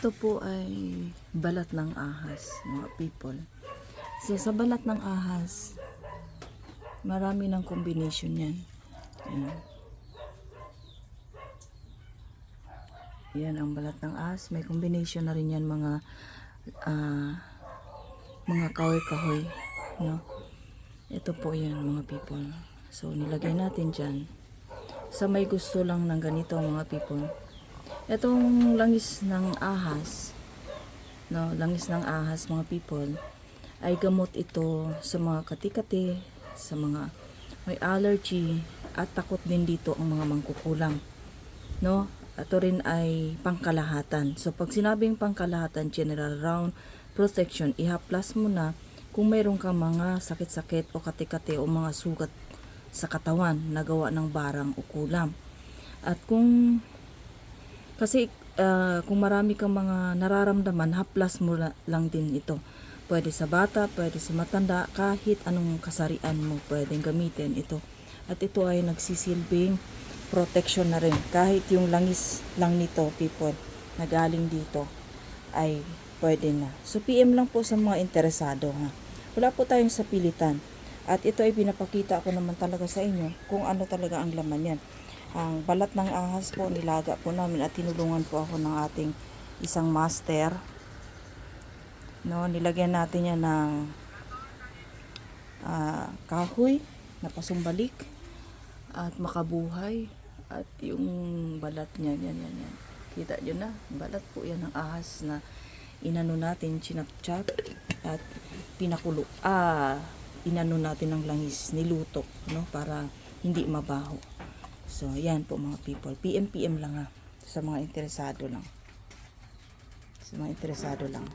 Ito po ay balat ng ahas, mga people. So, sa balat ng ahas, marami ng combination yan. Ayan. Yan ang balat ng ahas. May combination na rin yan mga ah, mga kahoy-kahoy. No? Ito po yan mga people. So, nilagay natin dyan. Sa may gusto lang ng ganito mga people. Itong langis ng ahas, no, langis ng ahas mga people, ay gamot ito sa mga katikati, sa mga may allergy, at takot din dito ang mga mangkukulam. No? Ito rin ay pangkalahatan. So pag sinabing pangkalahatan, general round protection, ihaplas mo na kung mayroon kang mga sakit-sakit o katikati o mga sugat sa katawan na gawa ng barang o kulam. At kung kasi ah, kung marami kang mga nararamdaman, haplas mo la- lang din ito. Pwede sa bata, pwede sa matanda, kahit anong kasarian mo pwedeng gamitin ito. At ito ay nagsisilbing protection na rin. Kahit yung langis lang nito, people, na galing dito, ay pwede na. So, PM lang po sa mga interesado. Ha? Wala po tayong sapilitan. At ito ay pinapakita ko naman talaga sa inyo kung ano talaga ang laman yan. Ang balat ng ahas po, nilaga po namin at tinulungan po ako ng ating isang master. No, nilagyan natin yan ng ah, kahoy na pasumbalik at makabuhay. At yung balat niya yan yan yan. Kita nyo na balat po yan ng ahas na inano natin chinap-chap at pinakulo ah inano natin ng langis niluto no para hindi mabaho so yan po mga people. PM PM lang ha. Sa mga interesado lang. Sa mga interesado lang